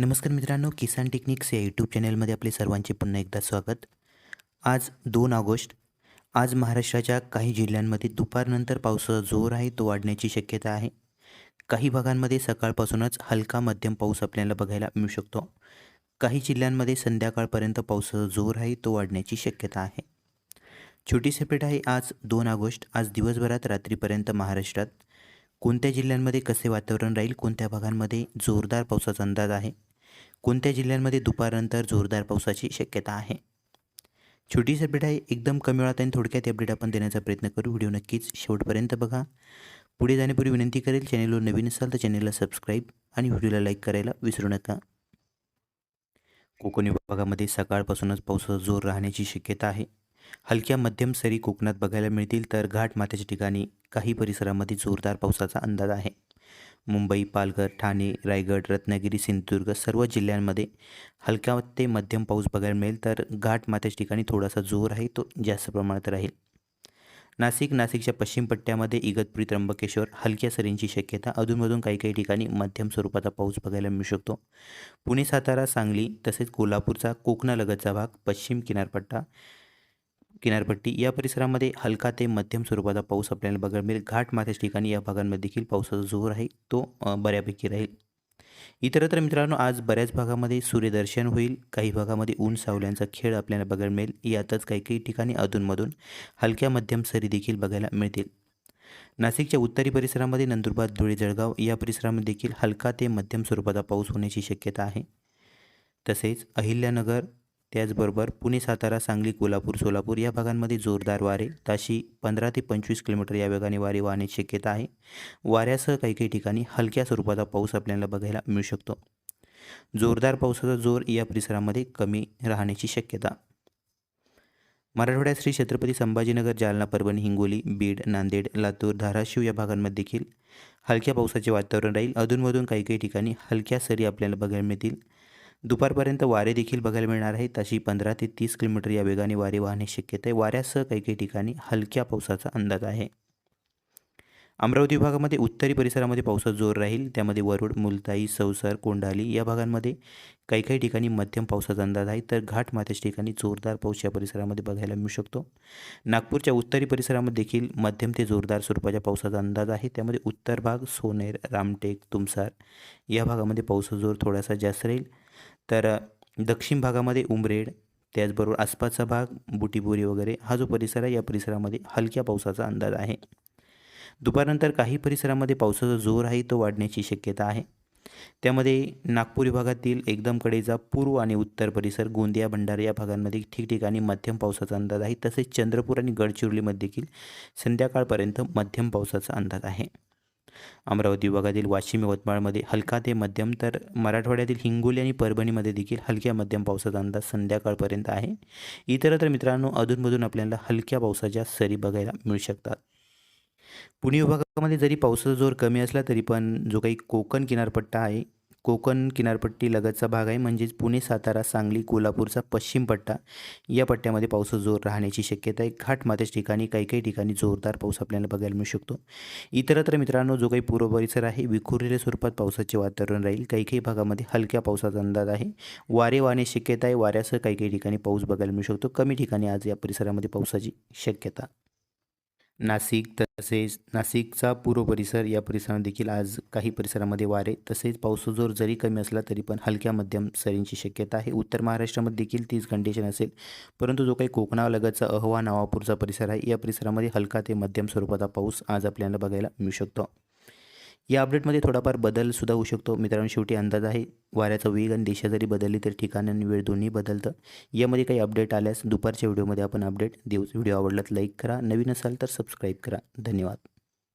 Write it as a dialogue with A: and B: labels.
A: नमस्कार मित्रांनो किसान टेक्निक्स या यूट्यूब चॅनलमध्ये आपले सर्वांचे पुन्हा एकदा स्वागत. आज दोन ऑगस्ट. आज महाराष्ट्राच्या काही जिल्ह्यांमध्ये दुपारनंतर पावसाचा जोर आहे तो वाढण्याची शक्यता आहे. काही भागांमध्ये सकाळपासूनच हलका मध्यम पाऊस आपल्याला बघायला मिळू शकतो. काही जिल्ह्यांमध्ये संध्याकाळपर्यंत पावसाचा जोर आहे तो वाढण्याची शक्यता आहे. छोटी सेपरेट आहे आज दोन ऑगस्ट. आज दिवसभरात रात्रीपर्यंत महाराष्ट्रात कोणत्या जिल्ह्यांमध्ये कसे वातावरण राहील कोणत्या भागांमध्ये जोरदार पावसाचा अंदाज आहे? कोणत्या जिल्ह्यांमध्ये दुपारनंतर जोरदार पावसाची शक्यता आहे? छोटीच अपडेट आहे एकदम कमी वेळात आणि थोडक्यात अपडेट आपण देण्याचा प्रयत्न करू. व्हिडिओ नक्कीच शेवटपर्यंत बघा. पुढे जाण्यापूर्वी विनंती करेल चॅनेलवर नवीन असाल तर चॅनेलला सबस्क्राईब आणि व्हिडिओला लाईक करायला विसरू नका. कोकण विभागामध्ये सकाळपासूनच पावसाचा जोर राहण्याची शक्यता आहे. हलक्या मध्यम सरी कोकणात बघायला मिळतील तर घाट माथ्याच्या ठिकाणी काही परिसरामध्ये जोरदार पावसाचा अंदाज आहे. मुंबई पालघर ठाणे रायगड रत्नागिरी सिंधुदुर्ग सर्व जिल्ह्यांमध्ये हलक्या ते मध्यम पाऊस बघायला मिळेल. तर घाट माथ्याच्या ठिकाणी थोडासा जोर आहे तो जास्त प्रमाणात राहील. नाशिक नाशिकच्या पश्चिम पट्ट्यामध्ये इगतपुरी त्र्यंबकेश्वर हलक्या सरींची शक्यता. अधूनमधून काही काही ठिकाणी मध्यम स्वरूपाचा पाऊस बघायला मिळू शकतो. पुणे सातारा सांगली तसेच कोल्हापूरचा कोकणालगतचा भाग पश्चिम किनारपट्टा किनारपट्टी. या परिसरामध्ये हलका ते मध्यम स्वरूपाचा पाऊस आपल्याला बघायला मिळेल. घाट माथ्याच्या ठिकाणी या भागांमध्ये देखील पावसाचा जोर आहे. तो बऱ्यापैकी राहील. इतरत्र मित्रांनो आज बऱ्याच भागामध्ये सूर्यदर्शन होईल. काही भागामध्ये ऊन सावल्यांचा खेळ आपल्याला बघायला मिळेल. यातच काही काही ठिकाणी अधूनमधून हलक्या मध्यम सरी देखील बघायला मिळतील. नाशिकच्या उत्तरी परिसरामध्ये नंदुरबार धुळे जळगाव या परिसरामध्ये देखील हलका ते मध्यम स्वरूपाचा पाऊस होण्याची शक्यता आहे. तसेच अहिल्यानगर त्याचबरोबर पुणे सातारा सांगली कोल्हापूर सोलापूर या भागांमध्ये जोरदार वारे ताशी पंधरा ते पंचवीस किलोमीटर या वेगाने वारे वाहण्याची शक्यता आहे. वाऱ्यासह काही काही ठिकाणी हलक्या स्वरूपाचा पाऊस आपल्याला बघायला मिळू शकतो. जोरदार पावसाचा जोर या परिसरामध्ये कमी राहण्याची शक्यता. मराठवाड्यात श्री छत्रपती संभाजीनगर जालना परभणी हिंगोली बीड नांदेड लातूर धाराशिव या भागांमध्ये देखील हलक्या पावसाचे वातावरण राहील. अधूनमधून काही काही ठिकाणी हलक्या सरी आपल्याला बघायला मिळतील. दुपारपर्यंत वारे देखील बघायला मिळणार आहेत. तशी पंधरा ते तीस किलोमीटर या वेगाने वारे वाहणे शक्यता आहे वाऱ्यासह काही काही ठिकाणी हलक्या पावसाचा अंदाज आहे. अमरावती विभागामध्ये उत्तरी परिसरामध्ये पावसाचा जोर राहील. त्यामध्ये वरुड मुलताई सौसर कोंढाली या भागांमध्ये काही काही ठिकाणी मध्यम पावसाचा अंदाज आहे. तर घाट माथ्याच्या ठिकाणी जोरदार पाऊस या परिसरामध्ये बघायला मिळू शकतो. नागपूरच्या उत्तरी परिसरामध्ये देखील मध्यम ते जोरदार स्वरूपाच्या पावसाचा अंदाज आहे. त्यामध्ये उत्तर भाग सोनेर रामटेक तुमसार या भागामध्ये पावसाचा जोर थोडासा जास्त राहील. तर दक्षिण भागामध्ये उमरेड त्याचबरोबर आसपासचा भाग बुटीबोरी वगैरे हा जो परिसर आहे या परिसरामध्ये हलक्या पावसाचा अंदाज आहे. दुपारनंतर काही परिसरामध्ये पावसाचा जोर आहे तो वाढण्याची शक्यता आहे. त्यामध्ये नागपूर विभागातील एकदम कडेचा पूर्व आणि उत्तर परिसर गोंदिया भंडारा या भागांमध्ये ठिकठिकाणी मध्यम पावसाचा अंदाज आहे. तसेच चंद्रपूर आणि गडचिरोलीमध्ये देखील संध्याकाळपर्यंत मध्यम पावसाचा अंदाज आहे. अमरावती विभागातील वाशिम यवतमाळमध्ये हलका ते मध्यम तर मराठवाड्यातील हिंगोली आणि परभणीमध्ये देखील हलक्या मध्यम पावसाचा अंदाज संध्याकाळपर्यंत आहे. इतरत्र मित्रांनो अधूनमधून आपल्याला हलक्या पावसाच्या सरी बघायला मिळू शकतात. पुणे विभागामध्ये जरी पावसाचा जोर कमी असला तरी पण जो काही कोकण किनारपट्टा आहे कोकण किनारपट्टी लगतचा भाग आहे. म्हणजेच पुणे सातारा सांगली कोल्हापूरचा पश्चिम पट्टा. या पट्ट्यामध्ये पावसाचा जोर राहण्याची शक्यता आहे. घाटमाथ्याच्या ठिकाणी काही काही ठिकाणी जोरदार पाऊस आपल्याला बघायला मिळू शकतो. इतरत्र मित्रांनो जो काही पूर्व परिसर आहे विखुरलेल्या स्वरूपात पावसाचे वातावरण राहील. काही काही भागामध्ये हलक्या पावसाचा अंदाज आहे. वारे वाहण्याची शक्यता आहे. वाऱ्यासह काही काही ठिकाणी पाऊस बघायला मिळू शकतो. कमी ठिकाणी आज या परिसरामध्ये पावसाची शक्यता नाशिक तसेच नाशिकचा पूर्व परिसर या परिसरात देखील आज काही परिसरामध्ये वारे तसेच पाऊस जोर जरी कमी असला तरी पण हलक्या मध्यम सरींची शक्यता आहे. उत्तर महाराष्ट्रामध्ये देखील तीच कंडिशन असेल परंतु जो काही कोकणालगतचा अहवा नवापूरचा परिसर आहे या परिसरामध्ये हलका ते मध्यम स्वरूपाचा पाऊस आज आपल्याला बघायला मिळू शकतो. या अपडेटमध्ये थोडाफार बदलसुद्धा होऊ शकतो. मित्रांनो शेवटी अंदाज आहे वाऱ्याचा वेग आणि दिशा जरी बदलली तर ठिकाण आणि वेळ दोन्ही बदलतं. यामध्ये काही अपडेट आल्यास दुपारच्या व्हिडिओमध्ये आपण अपडेट देऊ. व्हिडिओ आवडला तर लाईक करा. नवीन असाल तर सबस्क्राईब करा. धन्यवाद.